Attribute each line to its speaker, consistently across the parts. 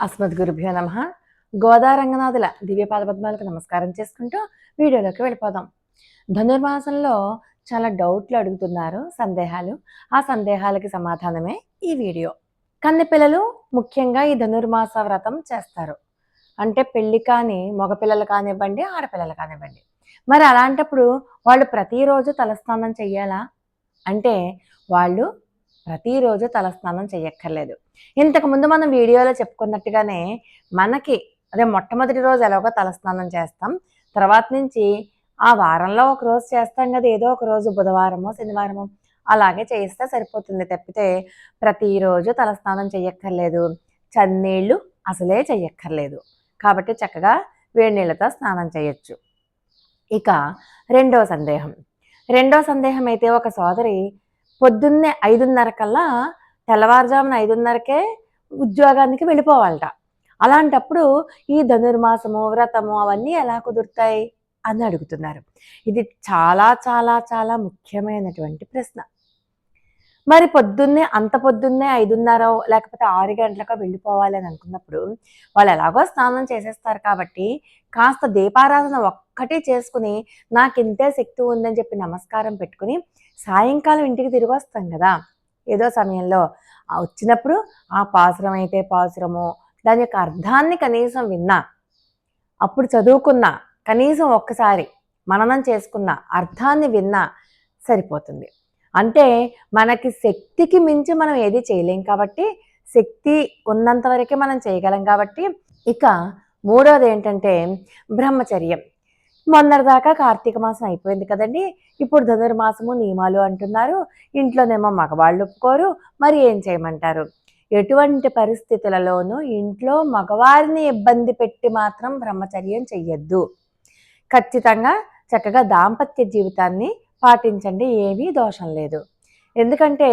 Speaker 1: అస్మద్గురుభ్యో నమ. గోదారంగనాథుల దివ్యపాద పద్మాలకు నమస్కారం చేసుకుంటూ వీడియోలోకి వెళ్ళిపోదాం. ధనుర్మాసంలో చాలా డౌట్లు అడుగుతున్నారు సందేహాలు. ఆ సందేహాలకి సమాధానమే ఈ వీడియో. కన్నెపిల్లలు ముఖ్యంగా ఈ ధనుర్మాస వ్రతం చేస్తారు. అంటే పెళ్ళి కానీ మగపిల్లలు కానివ్వండి ఆడపిల్లలు కానివ్వండి. మరి అలాంటప్పుడు వాళ్ళు ప్రతిరోజు తలస్నానం చెయ్యాలా? అంటే వాళ్ళు ప్రతిరోజు తలస్నానం చేయక్కర్లేదు ఇంతకుముందు మనం వీడియోలో చెప్పుకున్నట్టుగానే మనకి అదే మొట్టమొదటి రోజు ఎలాగో తలస్నానం చేస్తాం. తర్వాత నుంచి ఆ వారంలో ఒక రోజు చేస్తాం కదా ఏదో ఒక రోజు బుధవారమో శనివారమో అలాగే చేయిస్తే సరిపోతుంది. తప్పితే ప్రతిరోజు తలస్నానం చెయ్యక్కర్లేదు. చన్నీళ్ళు అసలే చెయ్యక్కర్లేదు. కాబట్టి చక్కగా వేడి నీళ్ళతో స్నానం చేయొచ్చు. ఇక రెండో సందేహం. రెండో సందేహం అయితే ఒక సోదరి పొద్దున్నే ఐదున్నర కల్లా తెల్లవారుజామున ఐదున్నరకే ఉద్యోగానికి వెళ్ళిపోవాలట. అలాంటప్పుడు ఈ ధనుర్మాసము వ్రతము అవన్నీ ఎలా కుదురుతాయి? అని అడుగుతున్నారు. ఇది చాలా చాలా చాలా ముఖ్యమైనటువంటి ప్రశ్న. మరి పొద్దున్నే అంత పొద్దున్నే ఐదున్నర లేకపోతే ఆరు గంటలకు వెళ్ళిపోవాలి అని అనుకున్నప్పుడు వాళ్ళు ఎలాగో స్నానం చేసేస్తారు కాబట్టి కాస్త దీపారాధన ఒక్కటే చేసుకుని నాకు ఇంతే శక్తి ఉందని చెప్పి నమస్కారం పెట్టుకుని సాయంకాలం ఇంటికి తిరిగి వస్తాం కదా. ఏదో సమయంలో వచ్చినప్పుడు ఆ పాసురం అయితే పాసురము దాని యొక్క అర్థాన్ని కనీసం విన్నా అప్పుడు చదువుకున్నా కనీసం ఒక్కసారి మననం చేసుకున్న అర్థాన్ని విన్నా సరిపోతుంది. అంటే మనకి శక్తికి మించి మనం ఏది చేయలేం కాబట్టి శక్తి ఉన్నంత వరకే మనం చేయగలం కాబట్టి ఇక మూడవది ఏంటంటే బ్రహ్మచర్యం. మొన్నటిదాకా కార్తీక మాసం అయిపోయింది కదండి. ఇప్పుడు ధనుర్మాసము నియమాలు అంటున్నారు. ఇంట్లోనేమో మగవాళ్ళు ఒప్పుకోరు మరి ఏం చేయమంటారు? ఎటువంటి పరిస్థితులలోనూ ఇంట్లో మగవారిని ఇబ్బంది పెట్టి మాత్రం బ్రహ్మచర్యం చెయ్యొద్దు. ఖచ్చితంగా చక్కగా దాంపత్య జీవితాన్ని పాటించండి ఏమీ దోషం లేదు. ఎందుకంటే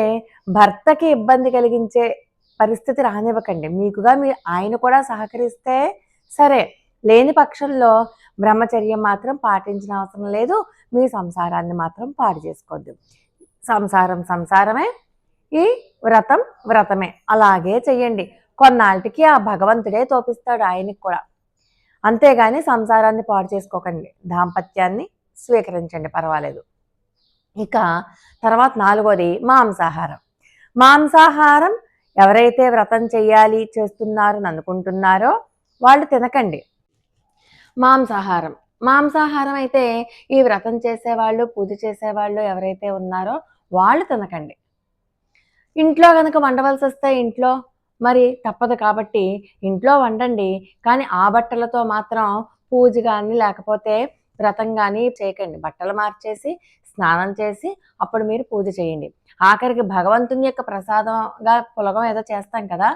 Speaker 1: భర్తకి ఇబ్బంది కలిగించే పరిస్థితి రానివ్వకండి. మీకుగా మీ ఆయన కూడా సహకరిస్తే సరే. లేని పక్షంలో బ్రహ్మచర్యం మాత్రం పాటించిన అవసరం లేదు. మీ సంసారాన్ని మాత్రం పాడు చేసుకోవద్దు. సంసారం సంసారమే ఈ వ్రతం వ్రతమే. అలాగే చెయ్యండి. కొన్నాళ్ళకి ఆ భగవంతుడే తోపిస్తాడు ఆయనకి కూడా. అంతేగాని సంసారాన్ని పాడు చేసుకోకండి. దాంపత్యాన్ని స్వీకరించండి పర్వాలేదు. ఇక తర్వాత నాలుగోది మాంసాహారం. మాంసాహారం ఎవరైతే వ్రతం చేయాలి చేస్తున్నారని అనుకుంటున్నారో వాళ్ళు తినకండి. మాంసాహారం. మాంసాహారం అయితే ఈ వ్రతం చేసేవాళ్ళు పూజ చేసేవాళ్ళు ఎవరైతే ఉన్నారో వాళ్ళు తినకండి. ఇంట్లో కనుక వండవలసి వస్తే ఇంట్లో మరి తప్పదు కాబట్టి ఇంట్లో వండండి. కానీ ఆ బట్టలతో మాత్రం పూజ కానీ లేకపోతే వ్రతం కానీ చేయకండి. బట్టలు మార్చేసి స్నానం చేసి అప్పుడు మీరు పూజ చేయండి. ఆఖరికి భగవంతుని యొక్క ప్రసాదంగా పులగం ఏదో చేస్తాం కదా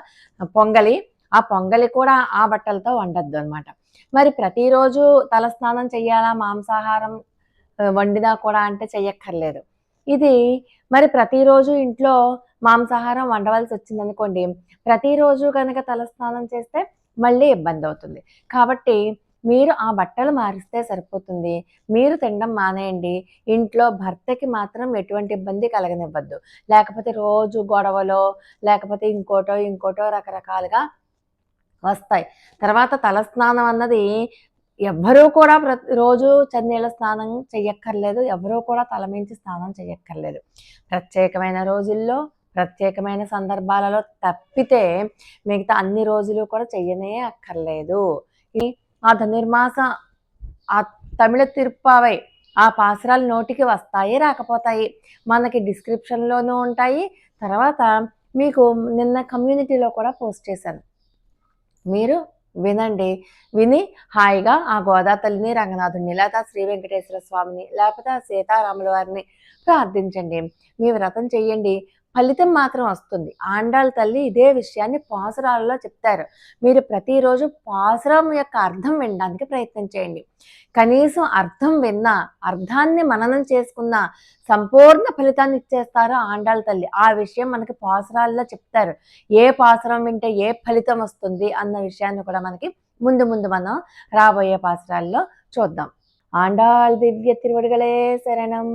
Speaker 1: పొంగలి. ఆ పొంగలి కూడా ఆ బట్టలతో వండద్దు అనమాట మరి ప్రతిరోజు తలస్నానం చేయాలా మాంసాహారం వండినా కూడా అంటే చెయ్యక్కర్లేదు. ఇది మరి ప్రతిరోజు ఇంట్లో మాంసాహారం వండవలసి వచ్చిందనుకోండి ప్రతిరోజు కనుక తలస్నానం చేస్తే మళ్ళీ ఇబ్బంది అవుతుంది. కాబట్టి మీరు ఆ బట్టలు మారిస్తే సరిపోతుంది. మీరు తినడం మానేయండి. ఇంట్లో భర్తకి మాత్రం ఎటువంటి ఇబ్బంది కలగనివ్వద్దు. లేకపోతే రోజు గొడవలో లేకపోతే ఇంకోటో ఇంకోటో రకరకాలుగా వస్తాయి. తర్వాత తలస్నానం అన్నది ఎవ్వరూ కూడా ప్రతి రోజు చన్నీళ్ళ స్నానం చెయ్యక్కర్లేదు. ఎవరూ కూడా తలమించి స్నానం చెయ్యక్కర్లేదు. ప్రత్యేకమైన రోజుల్లో ప్రత్యేకమైన సందర్భాలలో తప్పితే మిగతా అన్ని రోజులు కూడా చెయ్యనే అక్కర్లేదు. ఈ ఆ ధనుర్మాస ఆ తమిళ తిరుప్పావై ఆ పాసరాలు నోటికి వస్తాయి రాకపోతాయి. మనకి డిస్క్రిప్షన్లోనూ ఉంటాయి. తర్వాత మీకు నిన్న కమ్యూనిటీలో కూడా పోస్ట్ చేశాను. మీరు వినండి. విని హాయిగా ఆ గోదాతల్లిని రంగనాథుని లేదా శ్రీ వెంకటేశ్వర స్వామిని లేకపోతే ఆ సీతారాముల వారిని ప్రార్థించండి. మీ వ్రతం చెయ్యండి. ఫలితం మాత్రం వస్తుంది. ఆండాళ్ళ తల్లి ఇదే విషయాన్ని పాసురాలలో చెప్తారు. మీరు ప్రతిరోజు పాసురం యొక్క అర్థం వినడానికి ప్రయత్నం చేయండి. కనీసం అర్థం విన్నా అర్థాన్ని మననం చేసుకున్న సంపూర్ణ ఫలితాన్ని ఇచ్చేస్తారు ఆండాళ్ళ తల్లి. ఆ విషయం మనకి పాసురాల్లో చెప్తారు. ఏ పాసురం వింటే ఏ ఫలితం వస్తుంది అన్న విషయాన్ని కూడా మనకి ముందు ముందు మనం రాబోయే పాసురాల్లో చూద్దాం. ఆండాళ్ దివ్య తిరువడుగలే శరణం.